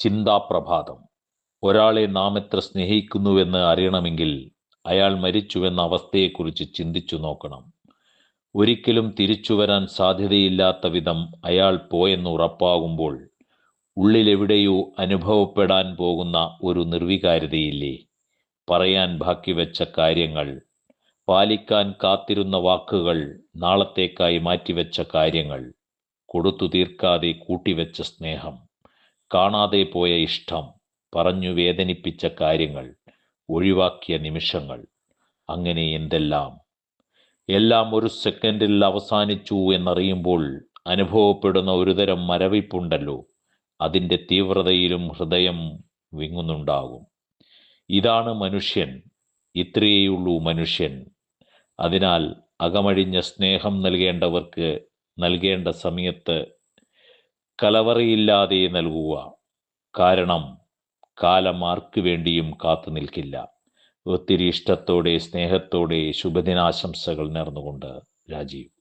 ചിന്താപ്രഭാതം. ഒരാളെ നാം എത്ര സ്നേഹിക്കുന്നുവെന്ന് അറിയണമെങ്കിൽ അയാൾ മരിച്ചുവെന്ന അവസ്ഥയെക്കുറിച്ച് ചിന്തിച്ചു നോക്കണം. ഒരിക്കലും തിരിച്ചു വരാൻ സാധ്യതയില്ലാത്ത വിധം അയാൾ പോയെന്ന് ഉറപ്പാകുമ്പോൾ ഉള്ളിലെവിടെയോ അനുഭവപ്പെടാൻ പോകുന്ന ഒരു നിർവികാരതയില്ലേ പറയാൻ ബാക്കി വെച്ച കാര്യങ്ങൾ പാലിക്കാൻ കാത്തിരുന്ന വാക്കുകൾ നാളത്തേക്കായി മാറ്റിവെച്ച കാര്യങ്ങൾ കൊടുത്തു തീർക്കാതെ കൂട്ടിവെച്ച സ്നേഹം. കാണാതെ പോയ ഇഷ്ടം പറഞ്ഞു വേദനിപ്പിച്ച കാര്യങ്ങൾ ഒഴിവാക്കിയ നിമിഷങ്ങൾ അങ്ങനെ എന്തെല്ലാം? എല്ലാം ഒരു സെക്കൻഡിൽ അവസാനിച്ചു എന്നറിയുമ്പോൾ അനുഭവപ്പെടുന്ന ഒരുതരം മരവിപ്പുണ്ടല്ലോ അതിന്റെ തീവ്രതയിലും ഹൃദയം വിങ്ങുന്നുണ്ടാകും. ഇതാണ് മനുഷ്യൻ ഇത്രയേയുള്ളൂ മനുഷ്യൻ. അതിനാൽ അകമഴിഞ്ഞ സ്നേഹം നൽകേണ്ടവർക്ക് നൽകേണ്ട സമയത്ത് കലവറയില്ലാതെ നൽകുക. കാരണം കാലം ആർക്കു വേണ്ടിയും കാത്തു നിൽക്കില്ല. ഒത്തിരി ഇഷ്ടത്തോടെ സ്നേഹത്തോടെ ശുഭദിനാശംസകൾ നേർന്നുകൊണ്ട് രാജീവ്.